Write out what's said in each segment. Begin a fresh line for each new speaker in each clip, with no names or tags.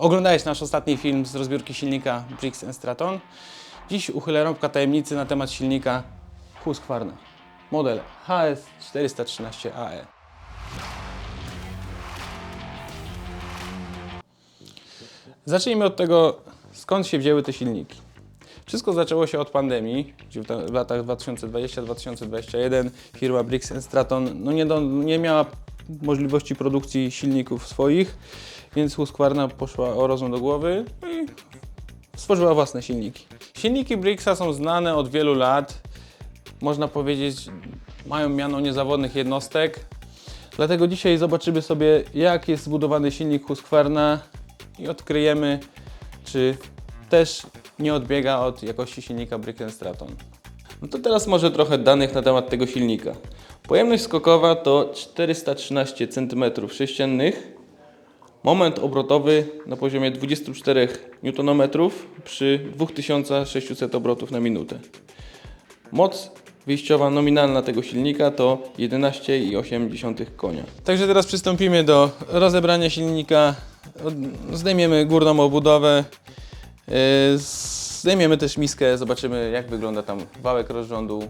Oglądałeś nasz ostatni film z rozbiórki silnika Briggs Straton. Dziś uchylę rąbka tajemnicy na temat silnika Husqvarna. Model HS413AE. Zacznijmy od tego, skąd się wzięły te silniki. Wszystko zaczęło się od pandemii, gdzie w ta- w latach 2020-2021 firma Briggs Straton no nie, nie miała możliwości produkcji silników swoich, więc Husqvarna poszła o rozum do głowy i stworzyła własne silniki. Silniki Briggsa są znane od wielu lat. Można powiedzieć, mają miano niezawodnych jednostek. Dlatego dzisiaj zobaczymy sobie, jak jest zbudowany silnik Husqvarna i odkryjemy, czy też nie odbiega od jakości silnika Briggs Straton. No to teraz może trochę danych na temat tego silnika. Pojemność skokowa to 413 cm3, moment obrotowy na poziomie 24 Nm przy 2600 obrotów na minutę. Moc wyjściowa nominalna tego silnika to 11,8 konia. Także teraz przystąpimy do rozebrania silnika. Zdejmiemy górną obudowę. Yy, Zdejmiemy też miskę, zobaczymy jak wygląda tam wałek rozrządu,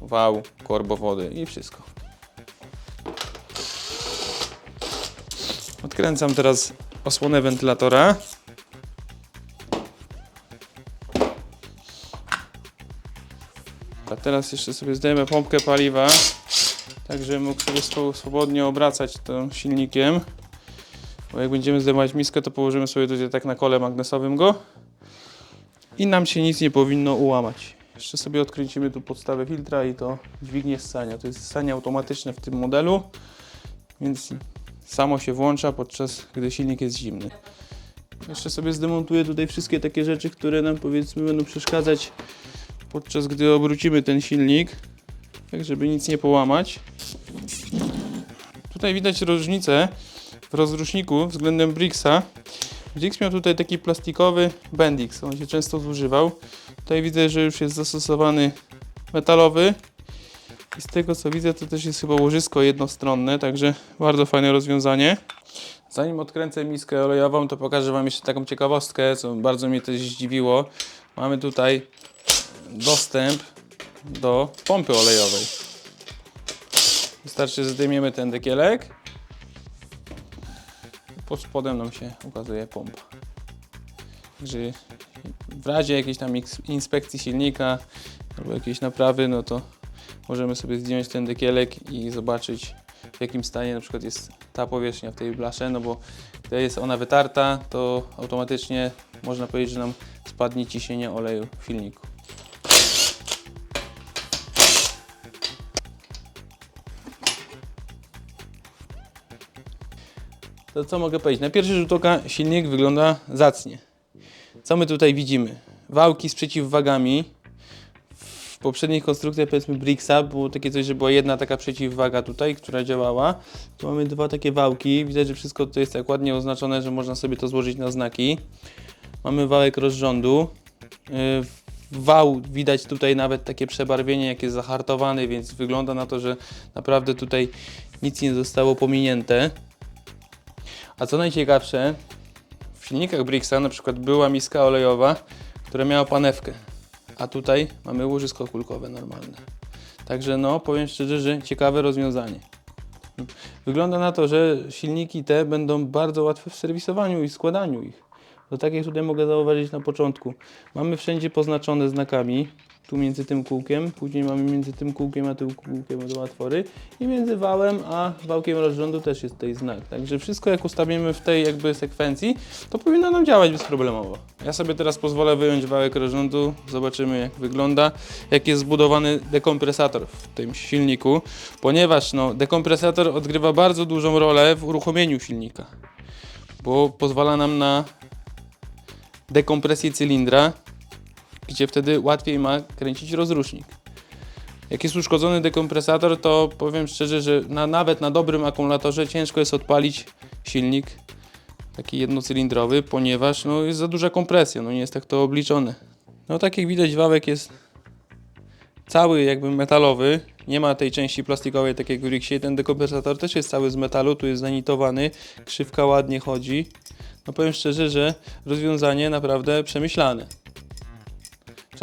wał, korbowody i wszystko. Odkręcam teraz osłonę wentylatora. A teraz jeszcze sobie zdejmę pompkę paliwa, tak żebym mógł sobie swo- swobodnie obracać tym silnikiem. Bo jak będziemy zdejmować miskę, to położymy sobie tutaj tak na kole magnesowym go i nam się nic nie powinno ułamać. Jeszcze sobie odkręcimy tu podstawę filtra i to dźwignię ssania. To jest ssanie automatyczne w tym modelu, więc samo się włącza podczas gdy silnik jest zimny. Jeszcze sobie zdemontuję tutaj wszystkie takie rzeczy, które nam powiedzmy będą przeszkadzać podczas gdy obrócimy ten silnik, tak żeby nic nie połamać. Tutaj widać różnicę w rozruszniku względem Briggsa. Briggs miał tutaj taki plastikowy Bendix, on się często zużywał. Tutaj widzę, że już jest zastosowany metalowy. I z tego co widzę, to też jest chyba łożysko jednostronne, także bardzo fajne rozwiązanie. Zanim odkręcę miskę olejową, to pokażę Wam jeszcze taką ciekawostkę, co bardzo mnie też zdziwiło. Mamy tutaj dostęp do pompy olejowej. Wystarczy, zdejmiemy ten dekielek. Pod spodem nam się ukazuje pompa. Także w razie jakiejś tam ins- inspekcji silnika albo jakiejś naprawy, no to możemy sobie zdjąć ten dekielek i zobaczyć w jakim stanie na przykład jest ta powierzchnia w tej blasze, no bo gdy jest ona wytarta, to automatycznie można powiedzieć, że nam spadnie ciśnienie oleju w silniku. To co mogę powiedzieć? Na pierwszy rzut oka silnik wygląda zacnie. Co my tutaj widzimy? Wałki z przeciwwagami. W poprzednich konstrukcjach powiedzmy Bricksa było takie coś, że była jedna taka przeciwwaga tutaj, która działała. Tu mamy dwa takie wałki. Widać, że wszystko to jest tak ładnie oznaczone, że można sobie to złożyć na znaki. Mamy wałek rozrządu. Yy, Wał widać tutaj nawet takie przebarwienie, jak jest zahartowany, więc wygląda na to, że naprawdę tutaj nic nie zostało pominięte. A co najciekawsze, w silnikach Bricksa na przykład była miska olejowa, która miała panewkę, a tutaj mamy łożysko kulkowe normalne. Także no, powiem szczerze, że ciekawe rozwiązanie. Wygląda na to, że silniki te będą bardzo łatwe w serwisowaniu i składaniu ich. To tak jak tutaj mogę zauważyć na początku. Mamy wszędzie poznaczone znakami. Tu między tym kółkiem, później mamy między tym kółkiem a tym kółkiem dwa otwory i między wałem a wałkiem rozrządu też jest tutaj znak. Także wszystko jak ustawimy w tej jakby sekwencji, to powinno nam działać bezproblemowo. Ja sobie teraz pozwolę wyjąć wałek rozrządu, zobaczymy jak wygląda, jak jest zbudowany dekompresator w tym silniku, ponieważ no, dekompresator odgrywa bardzo dużą rolę w uruchomieniu silnika, bo pozwala nam na dekompresję cylindra, gdzie wtedy łatwiej ma kręcić rozrusznik. Jak jest uszkodzony dekompresator, to powiem szczerze, że na, nawet na dobrym akumulatorze ciężko jest odpalić silnik taki jednocylindrowy, ponieważ no, jest za duża kompresja, no nie jest tak to obliczone. No tak jak widać wałek jest cały jakby metalowy, nie ma tej części plastikowej tak jak w Rixie, ten dekompresator też jest cały z metalu, tu jest zanitowany, krzywka ładnie chodzi. no powiem szczerze, że rozwiązanie naprawdę przemyślane.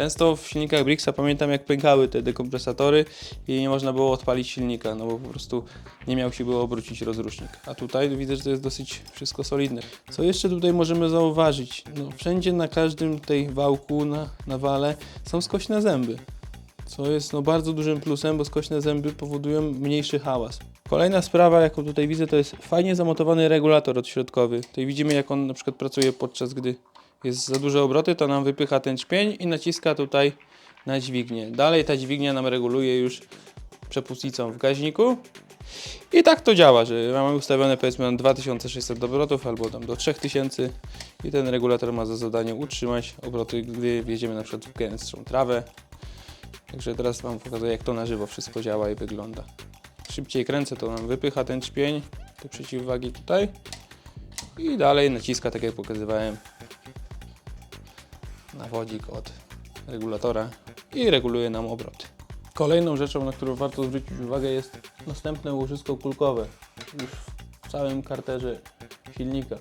Często w silnikach Brixa pamiętam jak pękały te dekompresatory i nie można było odpalić silnika, no bo po prostu nie miał się było obrócić rozrusznik. A tutaj widzę, że to jest dosyć wszystko solidne. Co jeszcze tutaj możemy zauważyć? No, wszędzie na każdym tej wałku, na, na wale są skośne zęby. Co jest no, bardzo dużym plusem, bo skośne zęby powodują mniejszy hałas. Kolejna sprawa, jaką tutaj widzę, to jest fajnie zamontowany regulator odśrodkowy. Tutaj widzimy, jak on na przykład pracuje podczas gdy jest za duże obroty, to nam wypycha ten czpień i naciska tutaj na dźwignię. Dalej ta dźwignia nam reguluje już przepustnicą w gaźniku. I tak to działa, że mamy ustawione powiedzmy na 2600 obrotów albo tam do 3000 i ten regulator ma za zadanie utrzymać obroty, gdy wjedziemy na przykład w gęstszą trawę. Także teraz Wam pokazuję jak to na żywo wszystko działa i wygląda. Szybciej kręcę, to nam wypycha ten czpień, te przeciwwagi tutaj i dalej naciska, tak jak pokazywałem, nawodzik od regulatora i reguluje nam obroty. Kolejną rzeczą, na którą warto zwrócić uwagę jest następne łożysko kulkowe już w całym karterze silnika.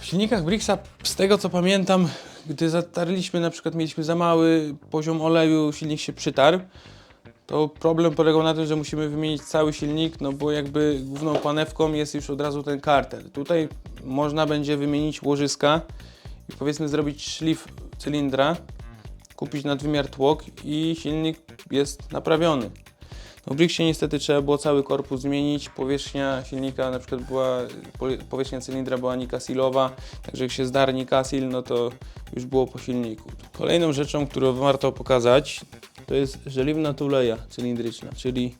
W silnikach Brixa, z tego co pamiętam, gdy zatarliśmy, na przykład mieliśmy za mały poziom oleju, silnik się przytarł, to problem polegał na tym, że musimy wymienić cały silnik, no bo jakby główną panewką jest już od razu ten karter. Tutaj można będzie wymienić łożyska i powiedzmy zrobić szlif cylindra, kupić nadwymiar tłok i silnik jest naprawiony. No w Brixie niestety trzeba było cały korpus zmienić, powierzchnia silnika na przykład była, po- powierzchnia cylindra była nikasilowa, także jak się zdarł nikasil, no to już było po silniku. Kolejną rzeczą, którą warto pokazać, to jest żeliwna tuleja cylindryczna, czyli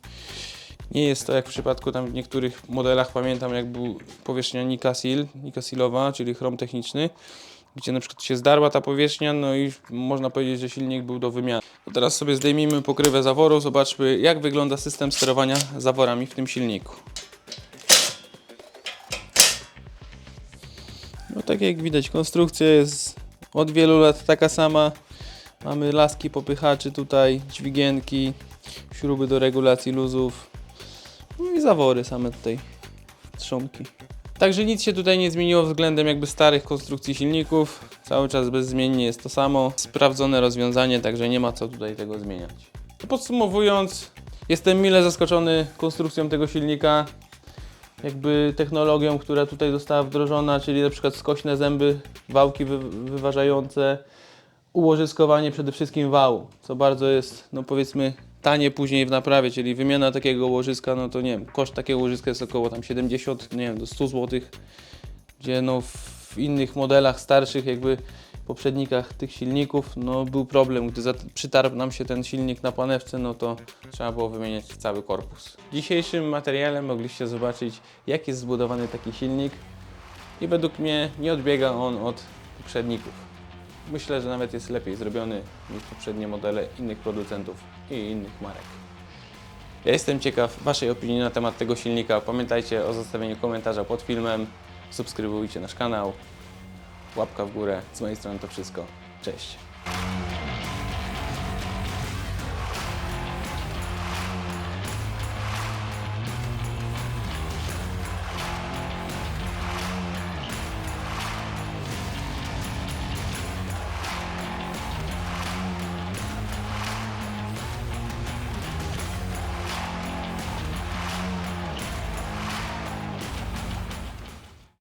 nie jest to jak w przypadku tam w niektórych modelach, pamiętam jak był powierzchnia nikasil, nikasilowa, czyli chrom techniczny, gdzie na przykład się zdarła ta powierzchnia, no i można powiedzieć, że silnik był do wymiany. To teraz sobie zdejmijmy pokrywę zaworu, zobaczmy jak wygląda system sterowania zaworami w tym silniku. No tak jak widać, konstrukcja jest od wielu lat taka sama. Mamy laski popychaczy tutaj, dźwigienki, śruby do regulacji luzów, no i zawory same tutaj, trzonki. Także nic się tutaj nie zmieniło względem jakby starych konstrukcji silników. Cały czas bezzmiennie jest to samo. Sprawdzone rozwiązanie, także nie ma co tutaj tego zmieniać. Podsumowując, jestem mile zaskoczony konstrukcją tego silnika. Jakby technologią, która tutaj została wdrożona, czyli na przykład skośne zęby, wałki wy, wyważające, ułożyskowanie przede wszystkim wału, co bardzo jest, no powiedzmy, tanie później w naprawie, czyli wymiana takiego łożyska, no to nie wiem, koszt takiego łożyska jest około tam 70, nie wiem, do 100 zł, gdzie no w innych modelach starszych jakby poprzednikach tych silników, no był problem, gdy przytarł nam się ten silnik na panewce, no to trzeba było wymieniać cały korpus. Dzisiejszym materiale mogliście zobaczyć, jak jest zbudowany taki silnik i według mnie nie odbiega on od poprzedników. Myślę, że nawet jest lepiej zrobiony niż poprzednie modele innych producentów i innych marek. Ja jestem ciekaw Waszej opinii na temat tego silnika. Pamiętajcie o zostawieniu komentarza pod filmem. Subskrybujcie nasz kanał. Łapka w górę. Z mojej strony to wszystko. Cześć.